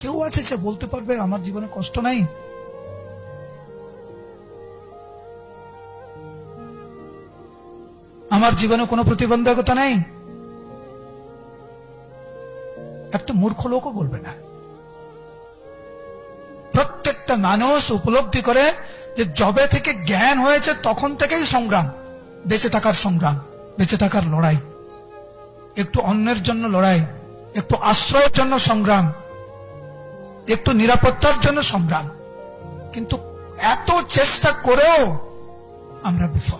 কেউ আছে যে বলতে পারবে, আমার জীবনে কষ্ট নাই? আমার জীবনে কোনো প্রতিবন্ধকতা নাই? একটা মূর্খ লোকও বলবে না। প্রত্যেকটা মানুষ উপলব্ধি করে যে জবে থেকে জ্ঞান হয়েছে, তখন থেকেই সংগ্রাম। বেঁচে থাকার সংগ্রাম, বেঁচে থাকার লড়াই। একটু অন্যের জন্য লড়াই, একটু আশ্রয়ের জন্য সংগ্রাম। একটু নিরাপত্তার জন্য সংগ্রাম। কিন্তু এত চেষ্টা করেও আমরা বিফল।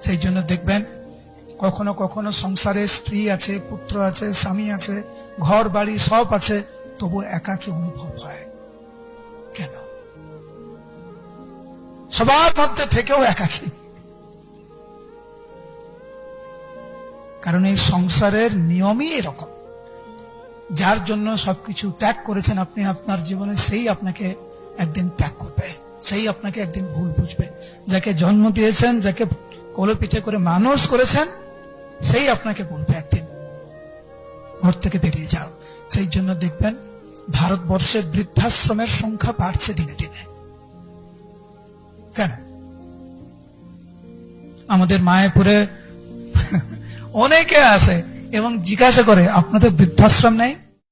সেই জন্য দেখবেন, কখনো কখনো সংসারে স্ত্রী আছে, পুত্র আছে, স্বামী আছে, ঘর, বাড়ি সব আছে, তবু একাকী অনুভব হয়। কেন? সবার মধ্যে থেকেও একাকী। কারণ এই সংসারের নিয়মই এরকম। যার জন্য সবকিছু ত্যাগ করেছেন আপনি, আপনার জীবনে সেই আপনাকে একদিন ত্যাগ করবে। সেই আপনাকে একদিন ভুল বুঝবে। যাকে জন্ম দিয়েছেন, যাকে কোলে পিঠে করে মানুষ করেছেন, সেই আপনাকে বলবে একদিন, ঘর থেকে বেরিয়ে যাও। সেই জন্য দেখবেন, ভারতবর্ষের বৃদ্ধাশ্রমের সংখ্যা বাড়ছে দিনে দিনে। কেন? আমাদের মায়াপুরে অনেকে আছে এবং জিজ্ঞাসা করে আপনাদের বৃদ্ধাশ্রম নেই?